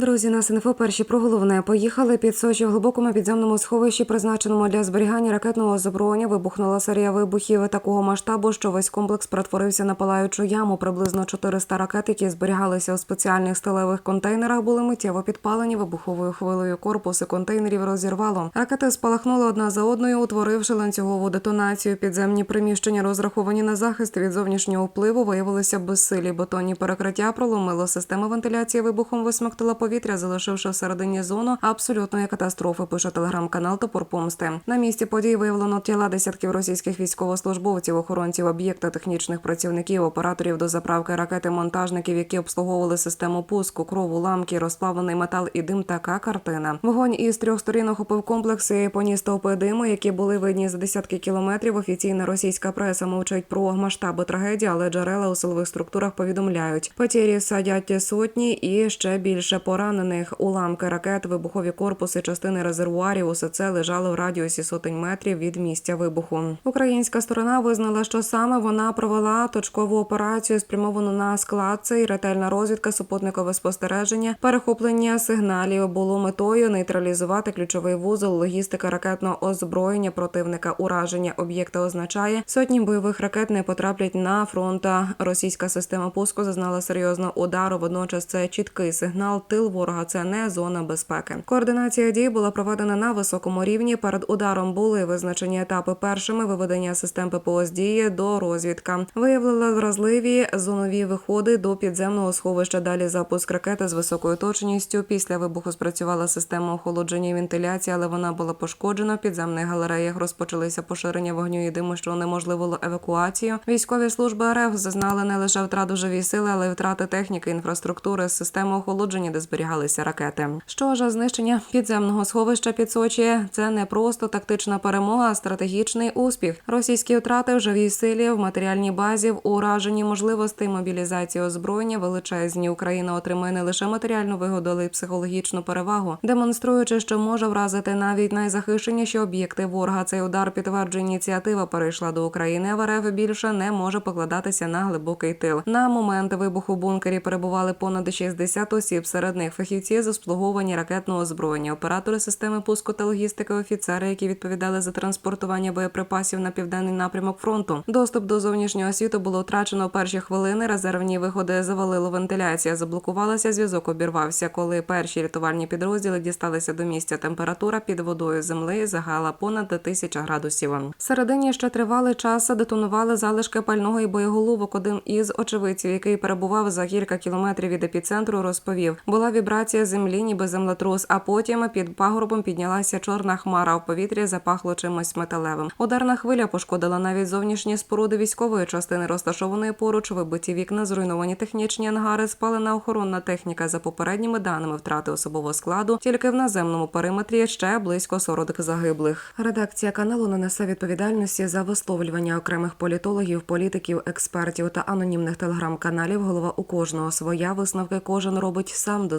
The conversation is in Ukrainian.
Друзі, нас інфо перші про головне. Поїхали під Сочі в глибокому підземному сховищі, призначеному для зберігання ракетного озброєння. Вибухнула серія вибухів такого масштабу, що весь комплекс перетворився на палаючу яму. Приблизно 400 ракет, які зберігалися у спеціальних сталевих контейнерах, були миттєво підпалені вибуховою хвилею. Корпуси контейнерів розірвало. Ракети спалахнули одна за одною, утворивши ланцюгову детонацію. Підземні приміщення, розраховані на захист від зовнішнього впливу, виявилися безсилі. Бетонні перекриття проломило система вентиляції вибухом висмоктала повітря, залишивши всередині зону абсолютної катастрофи. Пише телеграм-канал Топор Помсти. На місці подій виявлено тіла десятків російських військовослужбовців, охоронців об'єкта, технічних працівників, операторів до заправки ракети, монтажників, які обслуговували систему пуску, кров, уламки, розплавлений метал і дим. Така картина. Вогонь із трьох сторін охопив комплекс і поніс стовпи диму, які були видні за десятки кілометрів. Офіційна російська преса мовчить про масштаби трагедії, але джерела у силових структурах повідомляють. Потірі садять сотні і ще більше поранених. Уламки ракет, вибухові корпуси, частини резервуарів. Усе це лежало в радіусі сотень метрів від місця вибуху. Українська сторона визнала, що саме вона провела точкову операцію, спрямовану на склад. Це і ретельна розвідка, супутникове спостереження, перехоплення сигналів було метою нейтралізувати ключовий вузол, логістика ракетного озброєння противника. Ураження об'єкта означає сотні бойових ракет не потраплять на фронт. Російська система пуску зазнала серйозного удару. Водночас це чіткий сигнал. Тил ворога це не зона безпеки. Координація дій була проведена на високому рівні. Перед ударом були визначені етапи першими виведення систем ППО з дії до розвідка. Виявила вразливі зонові виходи до підземного сховища. Далі запуск ракети з високою точністю. Після вибуху спрацювала система охолодження і вентиляції, але вона була пошкоджена. В підземних галереях розпочалися поширення вогню і диму, що унеможливило евакуацію. Військові служби РФ зазнали не лише втрату живої сили, але й втрати техніки, інфраструктури, системи охолодження, де зберігалися ракети. Що ж, знищення підземного сховища під Сочі – це не просто тактична перемога, а стратегічний успіх. Російські втрати в живій силі, в матеріальній базі, в ураженні можливостей мобілізації озброєння величезні. Україна отримає не лише матеріальну вигоду, але й психологічну перевагу, демонструючи, що може вразити навіть найзахищеніші об'єкти ворога. Цей удар підтверджує ініціатива перейшла до України. В РФ більше не може покладатися на глибокий тил. На момент вибуху бункері перебували понад 60 осіб. Серед них фахівці з обслуговування ракетного озброєння, оператори системи пуску та логістики, офіцери, які відповідали за транспортування боєприпасів на південний напрямок фронту. Доступ до зовнішнього світу було втрачено в перші хвилини. Резервні виходи завалило вентиляція, заблокувалася. Зв'язок обірвався. Коли перші рятувальні підрозділи дісталися до місця, температура під водою земли загала понад тисяча градусів. Всередині ще тривалий час детонували залишки пального і боєголовок. Один із очевидців, який перебував за кілька кілометрів від епіцентру, розповів: була вібрація землі, ніби землетрус. А потім під пагорбом піднялася чорна хмара. В повітрі запахло чимось металевим. Ударна хвиля пошкодила навіть зовнішні споруди військової частини, розташованої поруч, вибиті вікна, зруйновані технічні ангари, спалена охоронна техніка. За попередніми даними втрати особового складу. Тільки в наземному периметрі ще близько 40 загиблих. Редакція каналу не несе відповідальності за висловлювання окремих політологів, політиків, експертів та анонімних телеграм-каналів. Голова у кожного своя висновки кожен робить сам. До